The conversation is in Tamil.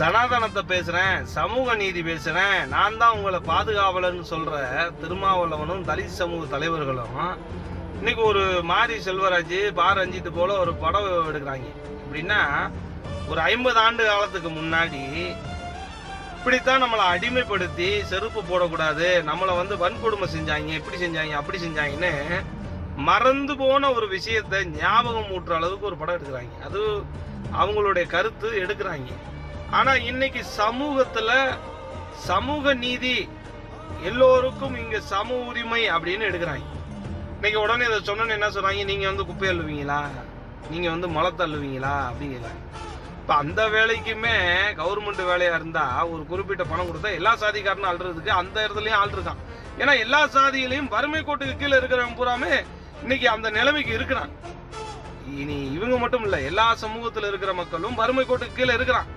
சனாதனத்தை பேசுறேன் சமூக நீதி பேசுறேன். நான் தான் உங்களை பாதுகாவலன்னு சொல்ற திருமாவளவனும் தலித் சமூக தலைவர்களும். இன்னைக்கு ஒரு மாரி செல்வராஜ் பா ரஞ்சித் போல ஒரு படம் எடுக்கிறாங்க. எப்படின்னா ஒரு ஐம்பது ஆண்டு காலத்துக்கு முன்னாடி இப்படித்தான் நம்மளை அடிமைப்படுத்தி செருப்பு போடக்கூடாது நம்மளை வந்து வன்கொடுமை செஞ்சாங்க இப்படி செஞ்சாங்க அப்படி செஞ்சாங்கன்னு மறந்து போன ஒரு விஷயத்தை ஞாபகம் ஊட்டுற அளவுக்கு ஒரு படம் எடுக்கிறாங்க. அது அவங்களுடைய கருத்து எடுக்கிறாங்க. ஆனா இன்னைக்கு சமூகத்துல சமூக நீதி எல்லோருக்கும் இங்க சம உரிமை அப்படின்னு எடுக்கிறாங்க. இன்னைக்கு உடனே இதை சொன்னோன்னு என்ன சொல்றாங்க? நீங்க வந்து குப்பை அள்ளுவீங்களா? நீங்க வந்து மலை தள்ளுவீங்களா அப்படிங்கிறாங்க இப்ப அந்த வேலைக்குமே கவர்மெண்ட் வேலையா இருந்தா ஒரு குறிப்பிட்ட பணம் கொடுத்தா எல்லா சாதிக்காரனும் ஆள்றதுக்கு அந்த இடத்துலயும் ஆள் இருக்கான். ஏன்னா எல்லா சாதியிலையும் வறுமை கோட்டுக்கு கீழே இருக்கிறவன் பூராமே இன்னைக்கு அந்த நிலைமைக்கு இருக்கிறான். இனி இவங்க மட்டும் இல்ல எல்லா சமூகத்துல இருக்கிற மக்களும் வறுமை கோட்டுக்கு கீழே இருக்கிறான்.